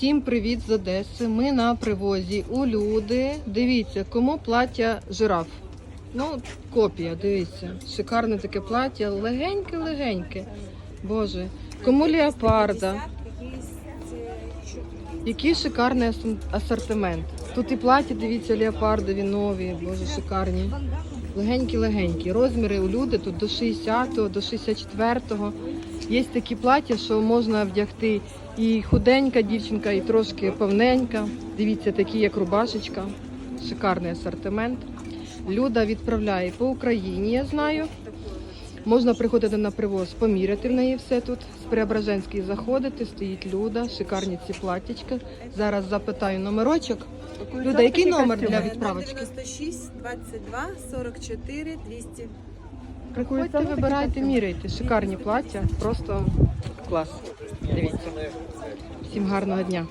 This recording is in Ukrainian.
Всім привіт з Одеси. Ми на привозі у люди. Дивіться, кому плаття жираф. Ну, копія, дивіться. Шикарне таке плаття, легеньке-легеньке. Боже. Кому леопарда. Який шикарний асортимент. Тут і плаття, дивіться, леопардові нові, боже, шикарні. Легенькі-легенькі. Розміри у люди тут до 60-го, до 64-го. Є такі плаття, що можна вдягти і худенька дівчинка, і трошки повненька. Дивіться, такі як рубашечка. Шикарний асортимент. Люда відправляє по Україні, я знаю. Можна приходити на привоз, поміряти в неї все тут. З Преображенської заходити, стоїть Люда, шикарні ці платтячка. Зараз запитаю номерочок. Люда, який номер для відправочки? 96, 22, 44, 200. Приходьте, вибирайте, міряйте. Шикарні плаття, просто клас. Дивіться. Всім гарного дня.